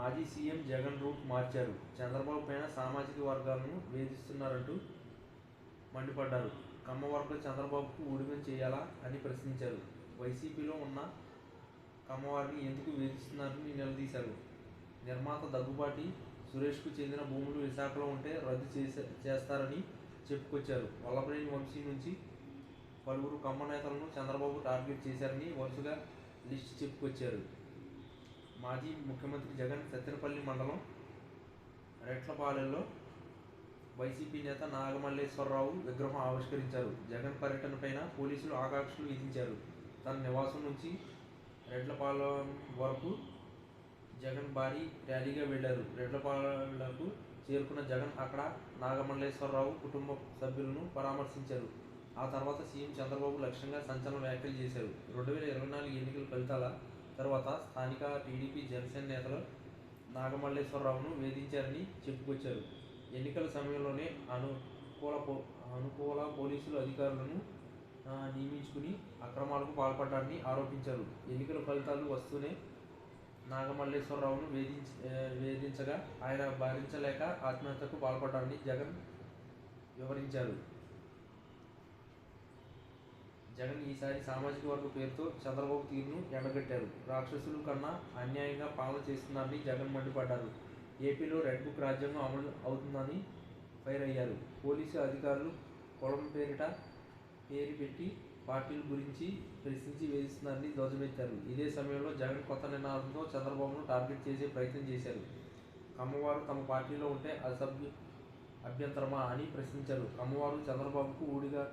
మాజీ CM Jagan route మార్చారు. చంద్రబాబు పైన సామాజిక వర్గాలను వేధిస్తున్నారంటూ మండిపడ్డారు. కమ్మ చంద్రబాబుకు ఊడిగం చేయాలా అని ప్రశ్నించారు. వైసీపీలో ఉన్న కమ్మవారిని ఎందుకు వేధిస్తున్నారని నిలదీశారు. నిర్మాత దగ్గుబాటి సురేష్కు చెందిన భూములు విశాఖలో ఉంటే రద్దు చేసే చేస్తారని చెప్పుకొచ్చారు. వల్లభనేని వంశీ నుంచి పలువురు కమ్మ నేతలను చంద్రబాబు టార్గెట్ చేశారని వరుసగా లిస్ట్ చెప్పుకొచ్చారు. మాజీ ముఖ్యమంత్రి జగన్ సత్తెనపల్లి మండలం రెట్లపాలెంలో వైసీపీ నేత నాగమల్లేశ్వరరావు విగ్రహం ఆవిష్కరించారు. జగన్ పర్యటనపైన పోలీసులు ఆకాంక్షలు విధించారు. తన నివాసం నుంచి రెడ్లపాలెం వరకు జగన్ భారీ ర్యాలీగా వెళ్ళారు రెడ్లపాలకు చేరుకున్న జగన్ అక్కడ నాగమల్లేశ్వరరావు కుటుంబ సభ్యులను పరామర్శించారు. ఆ తర్వాత సీఎం చంద్రబాబు లక్ష్యంగా సంచలన వ్యాఖ్యలు చేశారు. రెండు వేల ఇరవై నాలుగు ఎన్నికల ఫలితాల తర్వాత స్థానిక టీడీపీ జనసేన నేతలు నాగమల్లేశ్వరరావును వేధించారని చెప్పుకొచ్చారు. ఎన్నికల సమయంలోనే అనుకూల పో అనుకూల పోలీసులు అధికారులను నియమించుకుని అక్రమాలకు పాల్పడ్డారని ఆరోపించారు. ఎన్నికల ఫలితాలు వస్తూనే నాగమల్లేశ్వరరావును వేధించ వేధించగా ఆయన భరించలేక ఆత్మహత్యకు పాల్పడ్డారని జగన్ వివరించారు. జగన్ ఈసారి సామాజిక వర్గ పేరుతో చంద్రబాబు తీరును ఎండగట్టారు. రాక్షసులు కన్నా అన్యాయంగా పాలన చేస్తున్నారని జగన్ మండిపడ్డారు. ఏపీలో రెడ్ బుక్ రాజ్యాంగం అమలు అవుతుందని ఫైర్ అయ్యారు. పోలీసు అధికారులు కొలం పేరిట పేరు పెట్టి పార్టీల గురించి ప్రశ్నించి వేధిస్తున్నారని ధ్వజమెత్తారు. ఇదే సమయంలో జగన్ కొత్త నినాదంతో చంద్రబాబును టార్గెట్ చేసే ప్రయత్నం చేశారు. కమ్మవారు తమ పార్టీలో ఉంటే అసభ్య అభ్యంతరమా అని ప్రశ్నించారు. కమ్మవారు చంద్రబాబుకు ఊడిగా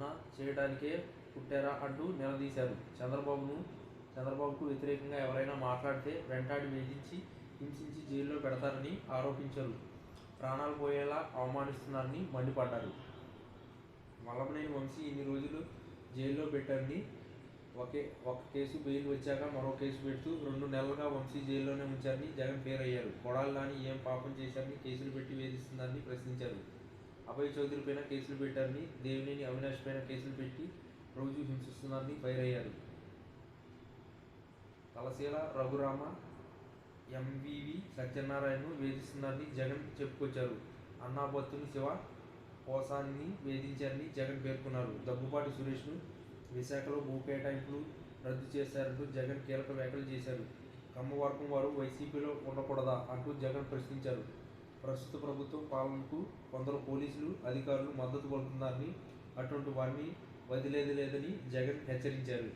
నా చేయడానికే పుట్టారా అంటూ నిలదీశారు. చంద్రబాబును చంద్రబాబుకు వ్యతిరేకంగా ఎవరైనా మాట్లాడితే వెంటాడి వేధించి హింసించి జైల్లో పెడతారని ఆరోపించారు. ప్రాణాలు పోయేలా అవమానిస్తున్నారని మండిపడ్డారు. మల్లమనేని వంశీ ఇన్ని రోజులు జైల్లో పెట్టారని ఒకే ఒక కేసు బెయిల్ వచ్చాక మరో కేసు పెడుతూ రెండు నెలలుగా వంశీ జైల్లోనే ఉంచారని జగన్ పేరయ్యారు అయ్యారు కొడాలి ఏం పాపం చేశారని కేసులు పెట్టి వేధిస్తుందని ప్రశ్నించారు. అభయ్ చౌదరి పైన కేసులు పెట్టారని దేవినేని అవినాష్ పైన కేసులు పెట్టి రోజు హింసిస్తున్నారని ఫైర్ అయ్యారు. తలశీల రఘురామ ఎంవివి సత్యనారాయణను వేధిస్తున్నారని జగన్ చెప్పుకొచ్చారు. అన్నాబత్తుని శివ కోసాన్ని వేధించారని జగన్ పేర్కొన్నారు. దగ్గుబాటి సురేష్ను విశాఖలో భూ కేటాయింపులు రద్దు చేశారంటూ జగన్ కీలక వ్యాఖ్యలు చేశారు. కమ్మవర్గం వారు వైసీపీలో ఉండకూడదా అంటూ జగన్ ప్రశ్నించారు. ప్రస్తుత ప్రభుత్వం పాలనకు కొందరు పోలీసులు అధికారులు మద్దతు పలుకుతున్నారని అటువంటి వారిని వదిలేది లేదని జగన్ హెచ్చరించారు.